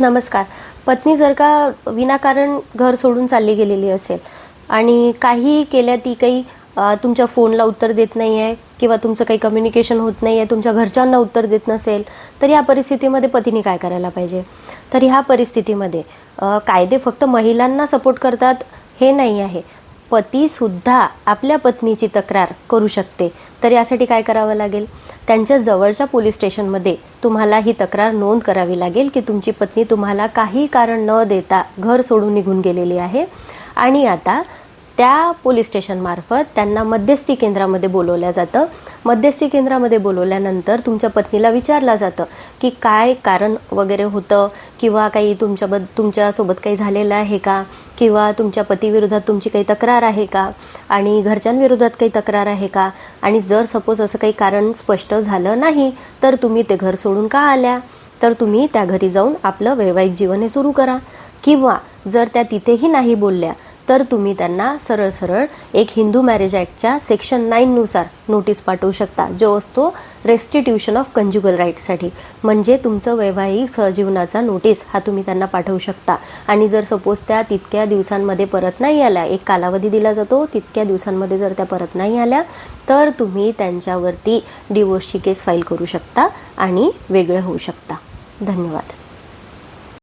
नमस्कार. पत्नी जर का विनाकारण घर सोडून चालली गेलेली असेल आणि काही केल्या ती काही तुमच्या फोनला उत्तर देत नाही आहे किंवा तुमचं काही कम्युनिकेशन होत नाही आहे तुमच्या घरच्यांना उत्तर देत नसेल तर या परिस्थितीमध्ये पतीने काय करायला पाहिजे? तर ह्या परिस्थितीमध्ये कायदे फक्त महिलांना सपोर्ट करतात हे नाही आहे. पतीसुद्धा आपल्या पत्नीची तक्रार करू शकते. तर यासाठी काय करावं लागेल? त्यांच्या जवळच्या पोलीस स्टेशनमध्ये तुम्हाला ही तक्रार नोंद करावी लागेल की तुमची पत्नी तुम्हाला काही कारण न देता घर सोडून निघून गेलेली आहे. आणि आता त्या पोलीस स्टेशनमार्फत त्यांना मध्यस्थी केंद्रामध्ये बोलवलं जातं. मध्यस्थी केंद्रामध्ये बोलवल्यानंतर तुमच्या पत्नीला विचारलं जातं की काय कारण वगैरे होतं किंवा काही तुमच्याबद तुमच्यासोबत काही झालेलं आहे का? किंवा तुमच्या पतीविरोधात तुमची काही तक्रार आहे का? आणि घरच्यांविरोधात काही तक्रार आहे का? आणि जर सपोज असं काही कारण स्पष्ट झालं नाही तर तुम्ही ते घर सोडून का आल्या? तर तुम्ही त्या घरी जाऊन आपलं वैवाहिक जीवन हे सुरू करा. किंवा जर त्या तिथेही नाही बोलल्या तर तुम्ही त्यांना सरळ सरळ एक हिंदू मॅरेज ॲक्टच्या सेक्शन नाईननुसार नोटीस पाठवू शकता जो असतो रेस्टिट्यूशन ऑफ कंज्युगल राईट्ससाठी म्हणजे तुमचं वैवाहिक सहजीवनाचा नोटीस हा तुम्ही त्यांना पाठवू शकता. आणि जर सपोज त्या तितक्या दिवसांमध्ये परत नाही आल्या एक कालावधी दिला जातो तितक्या दिवसांमध्ये जर त्या परत नाही आल्या तर तुम्ही त्यांच्यावरती डिवोर्सची केस फाईल करू शकता आणि वेगळं होऊ शकता. धन्यवाद.